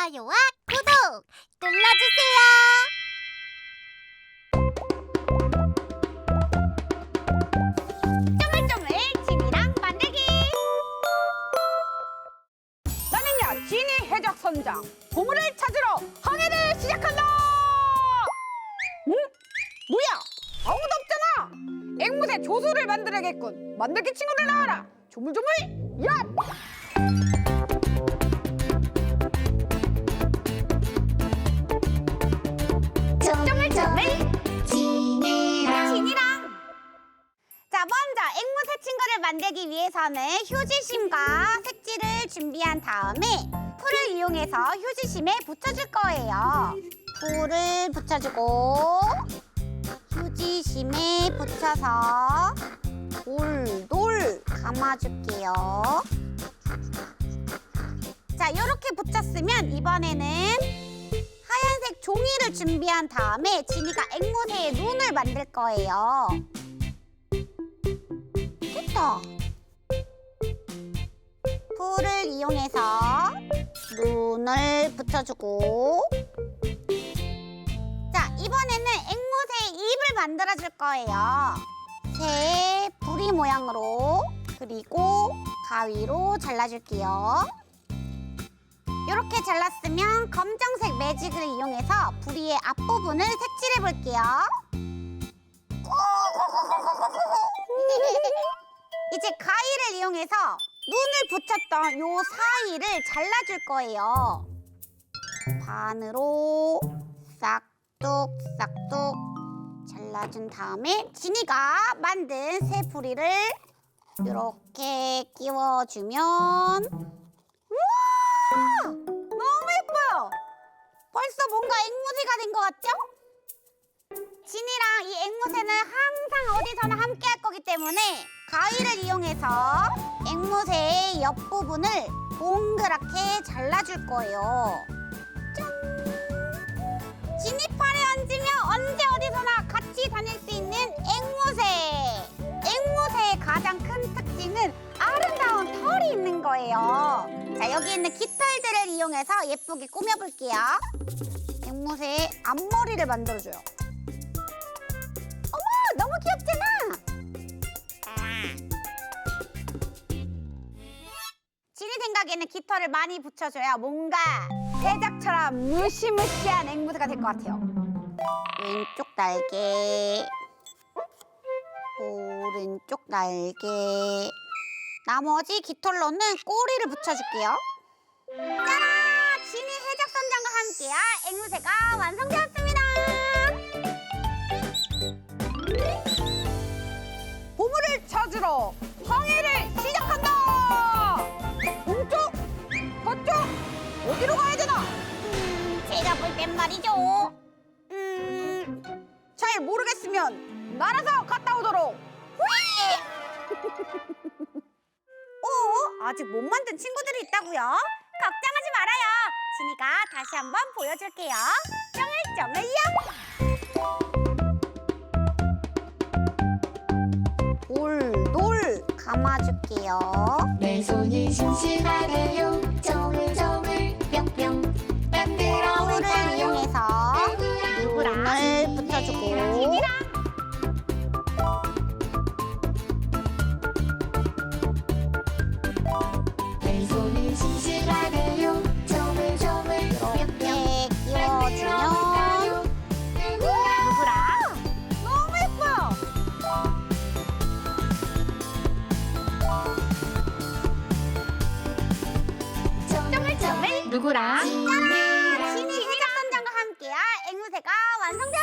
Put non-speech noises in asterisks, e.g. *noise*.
좋아요와 구독 눌러주세요. 선장 보물을 찾으러 항해를 시작한다. 응? 뭐야? 아무도 없잖아. 앵무새 조수를 만들어야겠군. 만들기 친구들 나와라. 조물조물 야! 쪼물쪼물 진이랑 진이랑. 자 먼저 앵무새 친구를 만들기 위해서는 휴지심과 색지를 준비한 다음에 풀을 이용해서 휴지심에 붙여줄 거예요. 풀을 붙여주고 휴지심에 붙여서 돌돌 감아줄게요. 자, 이렇게 붙였으면 이번에는 종이를 준비한 다음에 진이가 앵무새의 눈을 만들 거예요. 됐다. 풀을 이용해서 눈을 붙여주고 자, 이번에는 앵무새의 입을 만들어줄 거예요. 새 부리 모양으로 그리고 가위로 잘라줄게요. 이렇게 잘랐으면 검정색 매직을 이용해서 부리의 앞부분을 색칠해 볼게요. *laughs* 이제 가위를 이용해서 눈을 붙였던 요 사이를 잘라줄 거예요. 반으로 싹둑 싹둑 잘라준 다음에 진이가 만든 새 부리를 이렇게 끼워주면! 너무 예뻐요. 벌써 뭔가 앵무새가 된 것 같죠? 진이랑 이 앵무새는 항상 어디서나 함께 할 거기 때문에 가위를 이용해서 앵무새의 옆부분을 동그랗게 잘라줄 거예요. 짠! 진이 팔에 얹으면 언제 자, 여기 있는 깃털들을 이용해서 예쁘게 꾸며볼게요. 앵무새의 앞머리를 만들어줘요. 어머, 너무 귀엽잖아. 진이 생각에는 깃털을 많이 붙여줘야 뭔가 해적처럼 무시무시한 앵무새가 될 것 같아요. 왼쪽 날개, 오른쪽 날개. 나머지 깃털로는 꼬리를 붙여줄게요. 짜란! 진이 해적선장과 함께한 앵무새가 완성되었습니다. 보물을 찾으러 항해를 시작한다. 동쪽, 서쪽, 어디로 가야 되나? 음, 제가 볼 땐 말이죠. 음, 잘 모르겠으면 날아서 갔다 오도록. 오, *laughs* 아직 못 만든 친구들이 있다고요? 걱정하지 말아요. 진이가 다시 한번 보여줄게요. 쩌물쩌물요. 친구랑 진짜랑 진이 해적선장과 함께한 앵무새가 완성됐습니다.